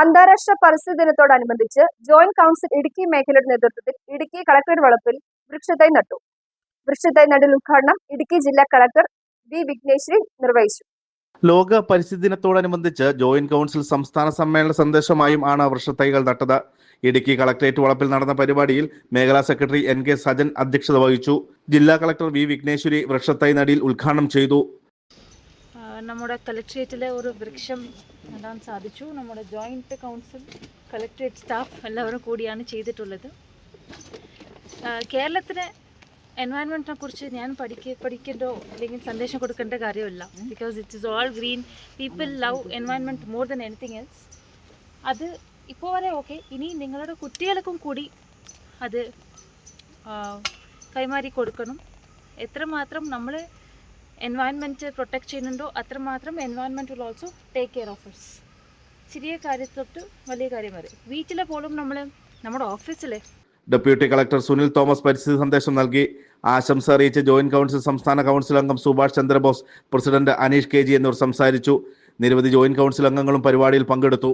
അന്താരാഷ്ട്ര പരിസ്ഥിതി ദിനത്തോടനുബന്ധിച്ച് ജോയിന്റ് കൗൺസിൽ ഇടുക്കി മേഖലയുടെ നേതൃത്വത്തിൽ ഇടുക്കി കളക്ടറേറ്റ് വളപ്പിൽ വൃക്ഷത്തൈ നട്ടു. വൃക്ഷത്തൈ നടൽ ഉദ്ഘാടനം ഇടുക്കി ജില്ലാ കളക്ടർ വി വിഘ്നേശ്വരി നിർവഹിച്ചു. ലോക പരിസ്ഥിതി ദിനത്തോടനുബന്ധിച്ച് ജോയിന്റ് കൗൺസിൽ സംസ്ഥാന സമ്മേളന സന്ദേശമായും ആണ് വൃക്ഷത്തൈകൾ നട്ടത്. ഇടുക്കി കളക്ടറേറ്റ് വളപ്പിൽ നടന്ന പരിപാടിയിൽ മേഖലാ സെക്രട്ടറി എൻ കെ സജൻ അധ്യക്ഷത വഹിച്ചു. ജില്ലാ കളക്ടർ വി വിഘ്നേശ്വരി വൃക്ഷത്തൈ നടിയിൽ ഉദ്ഘാടനം ചെയ്തു. നമ്മുടെ കളക്ട്രേറ്റിലെ ഒരു വൃക്ഷം നടാൻ സാധിച്ചു. നമ്മുടെ ജോയിന്റ് കൗൺസിൽ കളക്ട്രേറ്റ് സ്റ്റാഫ് എല്ലാവരും കൂടിയാണ് ചെയ്തിട്ടുള്ളത്. കേരളത്തിന് എൻവയൺമെന്റിനെ കുറിച്ച് ഞാൻ പഠിക്ക പഠിക്കേണ്ടോ അല്ലെങ്കിൽ സന്ദേശം കൊടുക്കേണ്ട കാര്യമില്ല. Because it is all green people love environment more than anything else അത് ഇപ്പോൾ വരെ ഓക്കെ ഇനി നിങ്ങളുടെ കുട്ടികൾക്കും കൂടി അത് കൈമാറി കൊടുക്കണം. എത്രമാത്രം നമ്മൾ എൻവയൺമെന്റ് പ്രൊട്ടക്റ്റ് ചെയ്യുന്നുണ്ടോ? അത്രമാത്രം environment will also take care of its ചെറിയ കാര്യത്തൊട്ട് വലിയ കാര്യം വരെ. വീട്ടിലെ പോലും നമ്മൾ നമ്മുടെ ഓഫീസിലെ ഡെപ്യൂട്ടി കളക്ടർ സുനിൽ തോമസ് പരിസ്ഥിതി സന്ദേശം നൽകി. ആശംസ അറിയിച്ച ജോയിന്റ് കൗൺസിൽ സംസ്ഥാന കൗൺസിൽ അംഗം Subhash Chandrabose president Aneesh K G എന്നിവർ സംസാരിച്ചു. നിരവധി ജോയിന്റ് കൗൺസിൽ അംഗങ്ങളും പരിപാടിയിൽ പങ്കെടുത്തു.